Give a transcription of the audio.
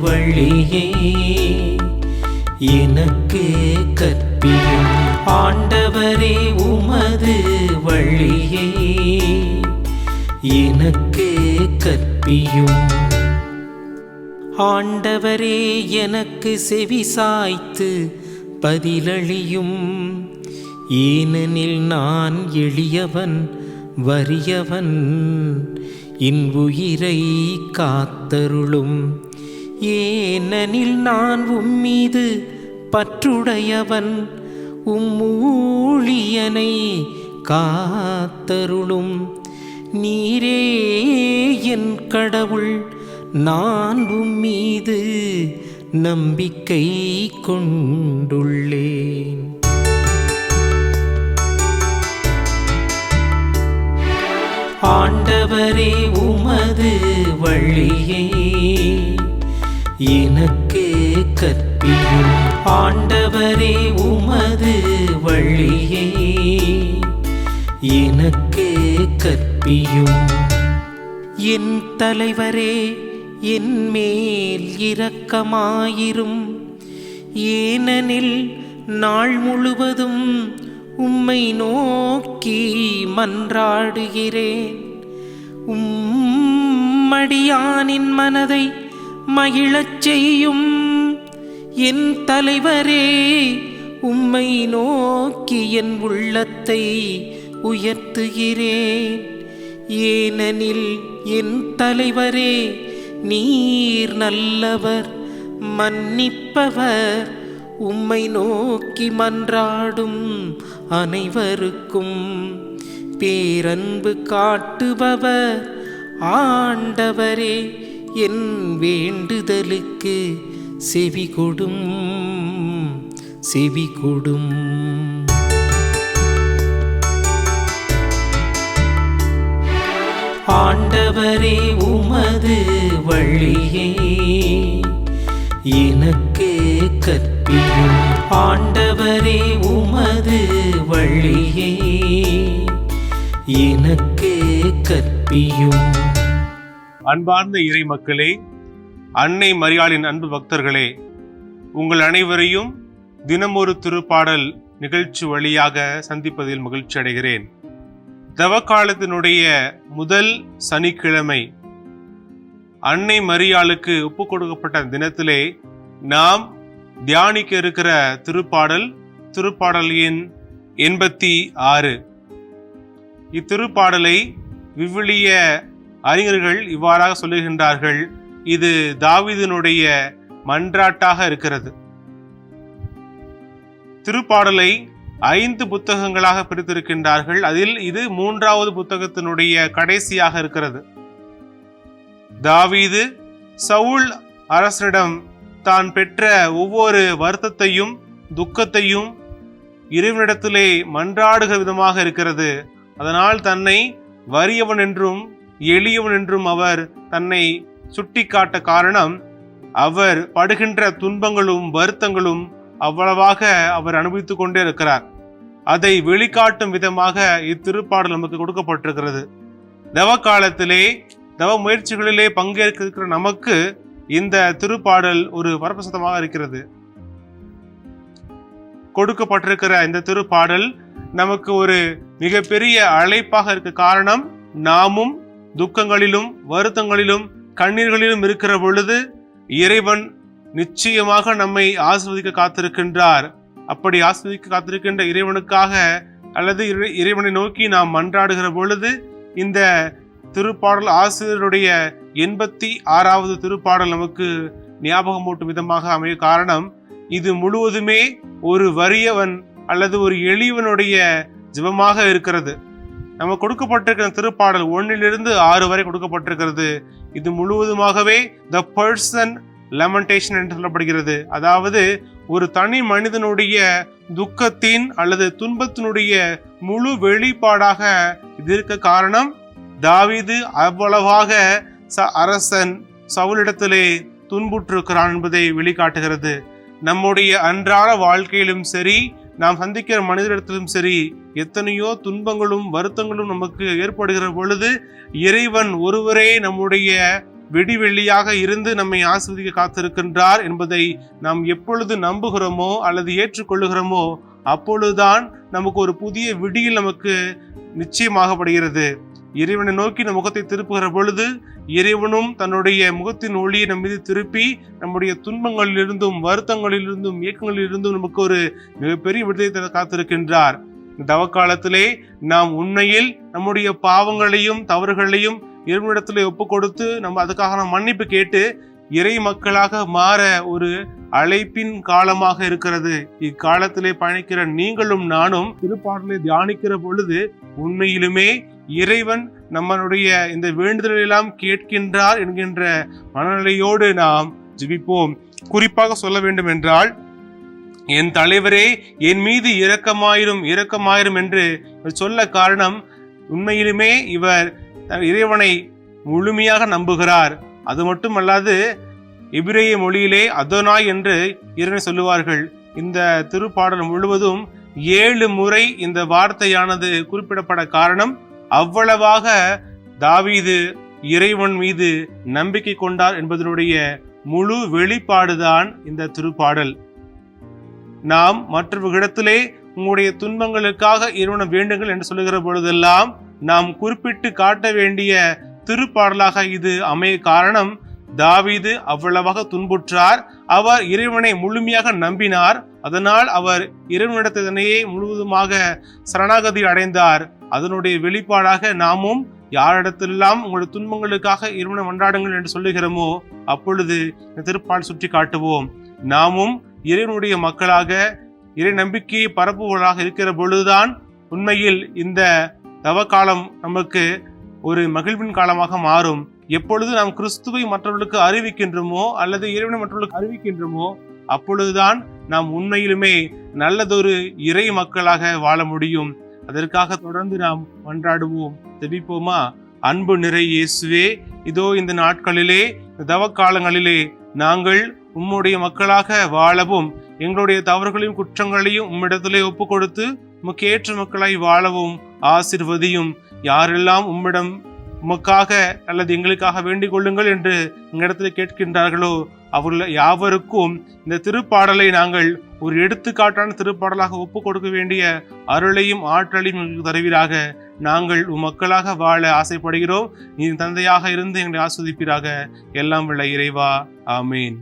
வழியே. எனக்கு கற்பியும் ஆண்டவரே உமது வழியே. எனக்கு கற்பியும் ஆண்டவரே எனக்கு செவி சாய்த்து பதிலளியும். ஏனெனில் நான் எளியவன் வறியவன். இன்புயிரை காத்தருளும். ஏனெனில் நான் உம்மீது பற்றுடையவன். உம்மூழியனை காத்தருளும். நீரே என் கடவுள் நான் உம்மீது நம்பிக்கை கொண்டுள்ளேன். ஆண்டவரே உமது வழியே. எனக்கு கற்பியும் ஆண்டவரே உமது வழியே. எனக்கு கற்பியும் என் தலைவரே என் மேல் இரக்கமாயிரும். ஏனெனில் நாள் முழுவதும் உம்மை நோக்கி மன்றாடுகிறேன். உம்மடியானின் மனதை மகிழச் செய்யும் என் தலைவரே உம்மை நோக்கி என் உள்ளத்தை உயர்த்துகிறேன். ஏனெனில் என் தலைவரே நீர் நல்லவர் மன்னிப்பவர். உம்மை நோக்கி மன்றாடும் அனைவருக்கும் பேரன்பு காட்டுபவர். ஆண்டவரே என் வேண்டுதலுக்கு செவி கொடும் செவி கொடும். ஆண்டவரே உமது வழியே எனக்கு கற்பியும். ஆண்டவரே உமது வழியே எனக்கே கற்பியும். அன்பார்ந்த இறை மக்களே அன்னை மரியாளின் அன்பு பக்தர்களே உங்கள் அனைவரையும் தினமொரு திருப்பாடல் நிகழ்ச்சி வழியாக சந்திப்பதில் மகிழ்ச்சி அடைகிறேன். தவக்காலத்தினுடைய முதல் சனிக்கிழமை அன்னை மரியாளுக்கு ஒப்பு கொடுக்கப்பட்ட தினத்திலே நாம் தியானிக்க இருக்கிற திருப்பாடல் திருப்பாடல் எண் எண்பத்தி ஆறு. இத்திருப்பாடலை விவிலிய அறிஞர்கள் இவ்வாறாக சொல்லுகின்றார்கள். இது தாவிதனுடைய மன்றாட்டாக இருக்கிறது. திருப்பாடலை ஐந்து புத்தகங்களாக பிரித்திருக்கின்றார்கள். அதில் இது மூன்றாவது புத்தகத்தினுடைய கடைசியாக இருக்கிறது. தாவீது சவுல் அரசனிடம் தான் பெற்ற ஒவ்வொரு வருத்தத்தையும் துக்கத்தையும் இறைவனிடத்திலே மன்றாடுகிற விதமாக இருக்கிறது. அதனால் தன்னை வறியவன் என்றும் எளியவன் என்றும் அவர் தன்னை சுட்டிக்காட்ட காரணம் அவர் படுகின்ற துன்பங்களும் வருத்தங்களும் அவ்வளவாக அவர் அனுபவித்துக் கொண்டே இருக்கிறார். அதை வெளிக்காட்டும் விதமாக இத்திருப்பாடல் நமக்கு கொடுக்கப்பட்டிருக்கிறது. தவ காலத்திலே தவ முயற்சிகளிலே பங்கேற்கிற நமக்கு இந்த திருப்பாடல் ஒரு வரப்பிரசதமாக இருக்கிறது. கொடுக்கப்பட்டிருக்கிற இந்த திருப்பாடல் நமக்கு ஒரு மிகப்பெரிய அழைப்பாக இருக்க காரணம் நாமும் துக்கங்களிலும் வருத்தங்களிலும் கண்ணீர்களிலும் இருக்கிற பொழுது இறைவன் நிச்சயமாக நம்மை ஆஸ்வதிக்க காத்திருக்கின்றார். அப்படி ஆஸ்வதிக்க காத்திருக்கின்ற இறைவனுக்காக அல்லது இறை- இறைவனை நோக்கி நாம் மன்றாடுகிற பொழுது இந்த திருப்பாடல் ஆசிரியருடைய எண்பத்தி ஆறாவது திருப்பாடல் நமக்கு ஞாபகமூட்டும் விதமாக அமைய காரணம் இது முழுவதுமே ஒரு வறியவன் அல்லது ஒரு எளியவனுடைய ஜிபமாக இருக்கிறது. நம்ம கொடுக்கப்பட்டிருக்கிற திருப்பாடல் ஒன்னிலிருந்து ஆறு வரை கொடுக்கப்பட்டிருக்கிறது. இது முழுவதுமாகவே த பர்சன் லெமன்டேஷன் என்று சொல்லப்படுகிறது. அதாவது ஒரு தனி மனிதனுடைய துக்கத்தின் அல்லது துன்பத்தினுடைய முழு வெளிப்பாடாக இது இருக்க காரணம் தாவிது அவ்வளவாக ச- அரசன் சவுலிடத்திலே துன்புற்றிருக்கிறான் என்பதை வெளிக்காட்டுகிறது. நம்முடைய அன்றாட வாழ்க்கையிலும் சரி நாம் சந்திக்கிற மனிதரிடத்திலும் சரி எத்தனையோ துன்பங்களும் வருத்தங்களும் நமக்கு ஏற்படுகிற பொழுது இறைவன் ஒருவரே நம்முடைய வெடிவெள்ளியாக இருந்து நம்மை ஆஸ்வதிக்க காத்திருக்கின்றார் என்பதை நாம் எப்பொழுது நம்புகிறோமோ அல்லது ஏற்றுக்கொள்ளுகிறோமோ அப்பொழுதுதான் நமக்கு ஒரு புதிய விடியில் நமக்கு நிச்சயமாகப்படுகிறது. இறைவனை நோக்கி நம் முகத்தை திருப்புகிற பொழுது இறைவனும் தன்னுடைய முகத்தின் ஒளியை நம் மீது திருப்பி நம்முடைய துன்பங்களிலிருந்தும் வருத்தங்களிலிருந்தும் இயக்கங்களிலிருந்தும் நமக்கு ஒரு மிகப்பெரிய விடுதலை தர காத்திருக்கின்றார். இந்த தவக்காலத்திலே நாம் உண்மையில் நம்முடைய பாவங்களையும் தவறுகளையும் இறைவனிடத்திலே ஒப்பு கொடுத்து நம்ம அதுக்காக நாம் மன்னிப்பு கேட்டு இறை மக்களாக மாற ஒரு அழைப்பின் காலமாக இருக்கிறது. இக்காலத்திலே பயணிக்கிற நீங்களும் நானும் திருப்பாடலை தியானிக்கிற பொழுது உண்மையிலுமே இறைவன் நம்மளுடைய இந்த வேண்டுதலெல்லாம் கேட்கின்றார் என்கின்ற மனநிலையோடு நாம் ஜிபிப்போம். குறிப்பாக சொல்ல வேண்டும் என்றால் என் தலைவரே என் மீது இரக்கமாயிரும் இரக்கமாயிரும் என்று சொல்ல காரணம் உண்மையிலுமே இவர் இறைவனை முழுமையாக நம்புகிறார். அது மட்டுமல்லாது எபிரேய மொழியிலே அதோனாய் என்று இறைவனை சொல்லுவார்கள். இந்த திருப்பாடல் முழுவதும் ஏழு முறை இந்த வார்த்தையானது குறிப்பிடப்பட காரணம் அவ்வளவாக தாவீது இறைவன் மீது நம்பிக்கை கொண்டார் என்பதனுடைய முழு வெளிப்பாடுதான் இந்த திருப்பாடல். நாம் மற்றவர்களிடத்திலே உங்களுடைய துன்பங்களுக்காக இறைவனை வேண்டுங்கள் என்று சொல்லுகிற பொழுதெல்லாம் நாம் குறிப்பிட்டு காட்ட வேண்டிய திருப்பாடலாக இது அமைய காரணம் தாவீது அவ்வளவாக துன்புற்றார் அவர் இறைவனை முழுமையாக நம்பினார். அதனால் அவர் இறைவனிடத்தினையே முழுவதுமாக சரணாகதி அடைந்தார். அதனுடைய வெளிப்பாடாக நாமும் யாரிடத்திலெல்லாம் உங்களுடைய துன்பங்களுக்காக இறைவனை மன்றாடுங்கள் என்று சொல்லுகிறோமோ அப்பொழுது இந்த திருப்பால் சுற்றி காட்டுவோம். நாமும் இறைவனுடைய மக்களாக இறை நம்பிக்கையை பரப்புவதாக இருக்கிற பொழுதுதான் உண்மையில் இந்த தவக்காலம் நமக்கு ஒரு மகிழ்வின் காலமாக மாறும். எப்பொழுது நாம் கிறிஸ்துவை மற்றவர்களுக்கு அறிவிக்கின்றோமோ அல்லது இறைவனை மற்றவர்களுக்கு அறிவிக்கின்றோமோ அப்பொழுதுதான் நாம் உண்மையிலுமே நல்லதொரு இறை மக்களாக வாழ முடியும். அதற்காக தொடர்ந்து நாம் மன்றாடுவோம். தெபிப்போமா அன்பு நிறை இயேசுவே இதோ இந்த நாட்களிலே தவ காலங்களிலே நாங்கள் உம்முடைய மக்களாக வாழவும் எங்களுடைய தவறுகளையும் குற்றங்களையும் உம்மிடத்திலே ஒப்பு கொடுத்து உமக்கு ஏற்ற மக்களாய் வாழவும் ஆசிர்வதியும். யாரெல்லாம் உம்மிடம் உமக்காக அல்லது எங்களுக்காக வேண்டிக் கொள்ளுங்கள் என்று எங்களிடத்தில் கேட்கின்றார்களோ அவர்கள் யாவருக்கும் இந்த திருப்பாடலை நாங்கள் ஒரு எடுத்துக்காட்டான திருப்பாடலாக ஒப்பு கொடுக்க வேண்டிய அருளையும் ஆற்றலையும் எங்களுக்கு தருவீராக. நாங்கள் உம் மக்களாக வாழ ஆசைப்படுகிறோம். நீ தந்தையாக இருந்து எங்களை ஆஸ்வதிப்பீராக. எல்லாம் உள்ள இறைவா. ஆமீன்.